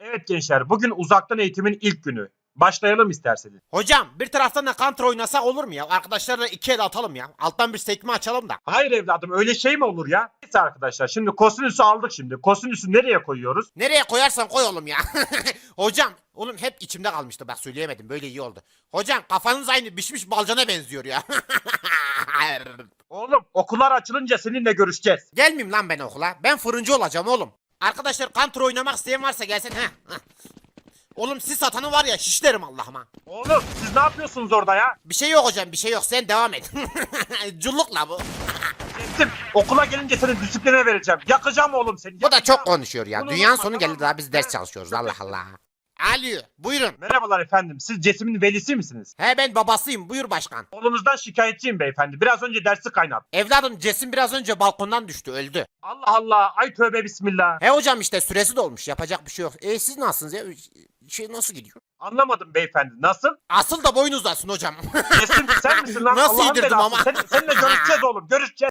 Evet gençler bugün uzaktan eğitimin ilk günü. Başlayalım isterseniz. Hocam bir taraftan da counter oynasak olur mu ya? Arkadaşlarla iki el atalım ya. Alttan bir sekme açalım da. Hayır evladım öyle şey mi olur ya? Neyse arkadaşlar şimdi kosinüsü aldık şimdi. Kosinüsü nereye koyuyoruz? Nereye koyarsan koy oğlum ya. Hocam oğlum hep içimde kalmıştı bak söyleyemedim böyle iyi oldu. Hocam kafanız aynı pişmiş balcana benziyor ya. Oğlum okullar açılınca seninle görüşeceğiz. Gelmeyeyim lan ben okula. Ben fırıncı olacağım oğlum. Arkadaşlar counter oynamak isteyen varsa gelsin. Heh, heh. Oğlum siz satanı var ya şişlerim Allah'ıma. Oğlum siz ne yapıyorsunuz orada ya? Bir şey yok hocam bir şey yok sen devam et. Cullukla bu. Kestim. Okula gelince seni disipline vereceğim. Yakacağım oğlum seni. Bu da yakacağım. çok konuşuyor ya. Bunu Dünyanın unutma, sonu tamam geldi mı? daha biz ders çalışıyoruz Allah Allah. Alo buyurun. Merhabalar efendim. Siz Cesim'in velisi misiniz? He ben babasıyım buyur başkan. Oğlunuzdan şikayetçiyim beyefendi. Biraz önce dersi kaynat. Evladım Cesim biraz önce balkondan düştü öldü. Allah Allah. Ay tövbe bismillah. He hocam işte süresi dolmuş yapacak bir şey yok. E siz nasılsınız ya? Şey nasıl gidiyor? Anlamadım beyefendi. Nasıl? Asıl da boyun uzasın hocam. Cesim sen misin lan? Nasıl Allah'ın yedirdim belası. ama? Sen, seninle görüşeceğiz oğlum. Görüşeceğiz.